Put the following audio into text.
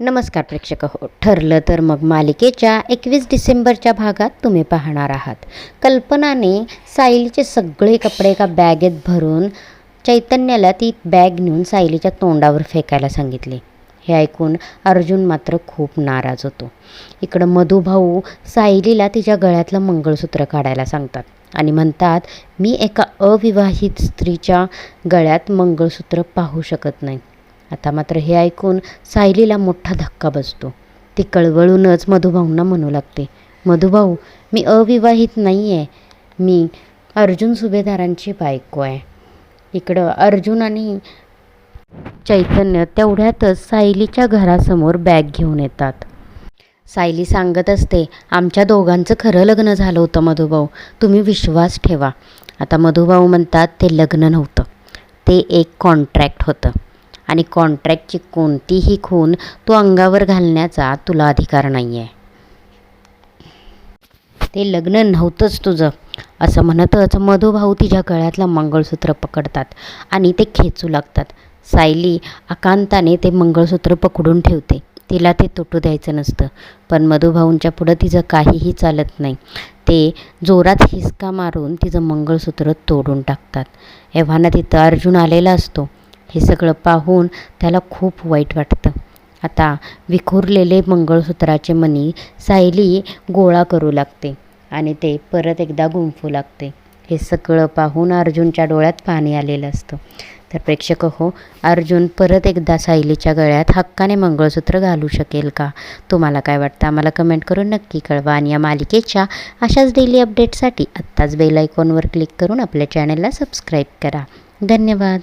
नमस्कार प्रेक्षक हो. ठरलं तर मग मालिकेच्या एकवीस डिसेंबरच्या भागात तुम्ही पाहणार आहात. कल्पनाने सायलीचे सगळे कपडे एका बॅगेत भरून चैतन्याला ती बॅग नेऊन सायलीच्या तोंडावर फेकायला सांगितले. हे ऐकून अर्जुन मात्र खूप नाराज होतो. इकडं मधुभाऊ सायलीला तिच्या गळ्यातलं मंगळसूत्र काढायला सांगतात आणि म्हणतात मी एका अविवाहित स्त्रीच्या गळ्यात मंगळसूत्र पाहू शकत नाही. आता मात्र हे ऐकून सायलीला मोठा धक्का बसतो. ती कळवळूनच मधुभाऊंना म्हणू लागते मधुभाऊ मी अविवाहित नाही आहे मी अर्जुन सुभेदारांची बायको आहे. इकडं अर्जुन आणि चैतन्य तेवढ्यातच सायलीच्या घरासमोर बॅग घेऊन येतात. सायली सांगत असते आमच्या दोघांचं खरं लग्न झालं होतं मधुभाऊ. तुम्ही विश्वास ठेवा. आता मधुभाऊ म्हणतात ते लग्न नव्हतं. ते एक कॉन्ट्रॅक्ट होतं. आणि कॉन्ट्रॅक्टची कोणतीही खून तू अंगावर घालण्याचा तुला अधिकार नाही आहे ते लग्न नव्हतंच तुझं असं म्हणतच मधुभाऊ तिच्या गळ्यातलं मंगळसूत्र पकडतात आणि ते खेचू लागतात. सायली आकांताने ते मंगळसूत्र पकडून ठेवते. तिला ते तुटू द्यायचं नसतं पण मधुभाऊंच्या पुढं तिचं काहीही चालत नाही. ते जोरात हिसका मारून तिचं मंगळसूत्र तोडून टाकतात. एव्हाना तिथं अर्जुन आलेला असतो. हे सगळं पाहून त्याला खूप वाईट वाटतं. आता विखुरलेले मंगळसूत्राचे मणी सायली गोळा करू लागते आणि ते परत एकदा गुंफू लागते. हे सगळं पाहून अर्जुनच्या डोळ्यात पाणी आलेलं असतं. तर प्रेक्षक हो अर्जुन परत एकदा सायलीच्या गळ्यात हक्काने मंगळसूत्र घालू शकेल का? तुम्हाला काय वाटतं? आम्हाला कमेंट करून नक्की कळवा आणि या मालिकेच्या अशाच डेली अपडेटसाठी आत्ताच बेल आयकॉनवर क्लिक करून आपल्या चॅनलला सबस्क्राईब करा. धन्यवाद.